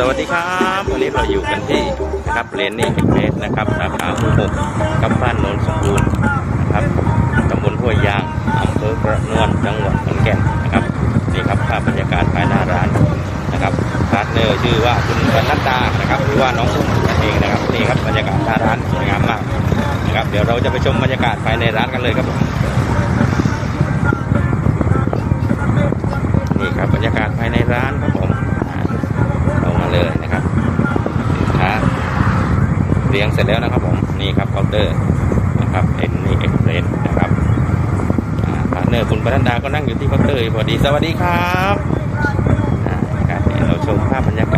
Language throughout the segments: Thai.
สวัสดีครับวันนี้เราอยู่กันที่นะครับเลนนี่เอ็กเพสนะครับสาขาหมู่หกกับบ้นโนนสมบูรณ์นะครับตำบลห้วยยางอำเภอกระนวนจังหวัดขอนแก่นนะครับนี่ครับภาพบรรยากาศภายหน้าร้านนะครับพาร์ทเนอร์ชื่อว่าคุณปนัดดานะครับหรือว่าน้องอุ้มนั่นเองนะครับนี่ครับบรรยากาศหน้าร้านสวยงามมากนะครับเดี๋ยวเราจะไปชมบรรยากาศภายในร้านกันเลยครับผมนี่ครับบรรยากาศภายในร้านครับ เลยนะครับสินค้าเรียงเสร็จแล้วนะครับผมนี่ครับเคาน์เตอร์นะครับเอ็นนี่เอ็กเพรสนะครับพาร์เนอร์คุณปนันดาก็นั่งอยู่ที่เคาน์เตอร์พอดีสวัสดีครับอ่าครับเดี๋ยวเราชมภาพบรรยาก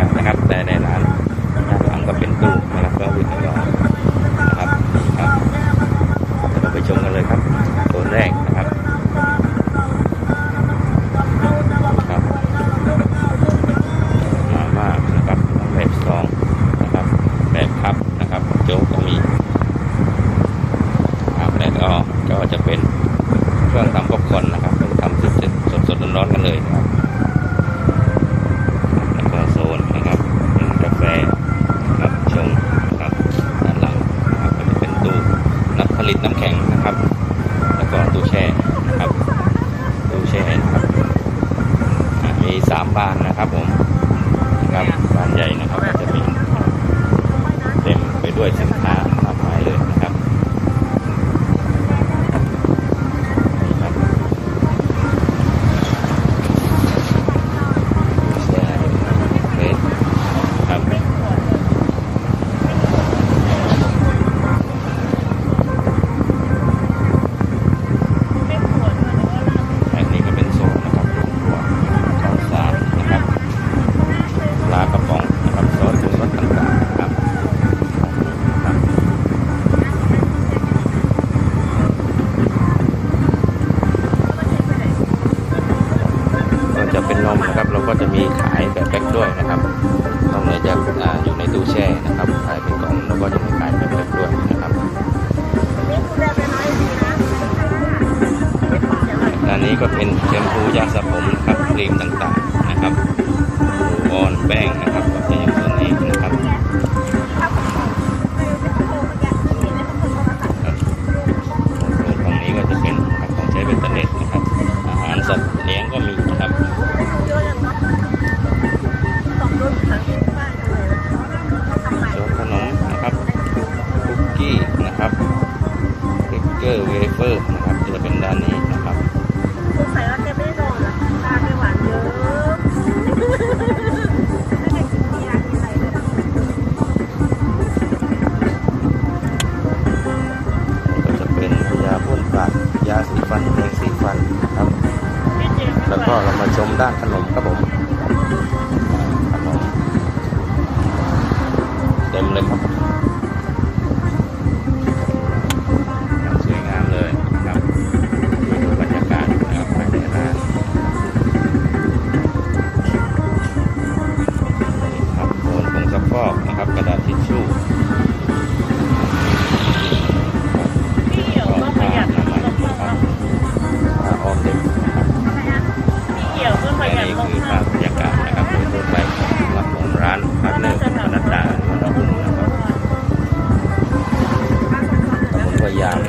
าศ ลิตน้ำแข็งนะครับ แล้วก็ตู้แช่นะครับตู้แช่นะครับมีสามบานนะครับผมนะครับบานใหญ่นะครับก็จะมีเต็มไปด้วยสิน ก็จะมีขายแบบแพ็คด้วยนะครับนอกเหนือจากอยู่ในตู้แช่นะครับขายเป็นกล่องแล้วก็จะมีขายแบบแพ็คด้วยนะครับด้านนี้ก็เป็นแชมพูยาสระผมครับครีมต่างๆนะครับ เกอร์เวเฟอร์นะครับจะเป็นด้านนี้นะครับสงสัยว่าแกไม่ได้นอนอะตาแกหวานเยอะไม่ได้กินเบียร์กินอะไรเลยก็จะเป็นยาพ่นปากยาสีฟันแปรงสีฟันครับ แล้วก็เรามาชมด้านขนมครับผมขนมเต็มเลยครับ นี่คือภาพบรรยากาศนะครับโดยรวมไปหลับของร้านพาร์ทเนอร์พนัดดาวันอุ่นนะครับผมพยายาม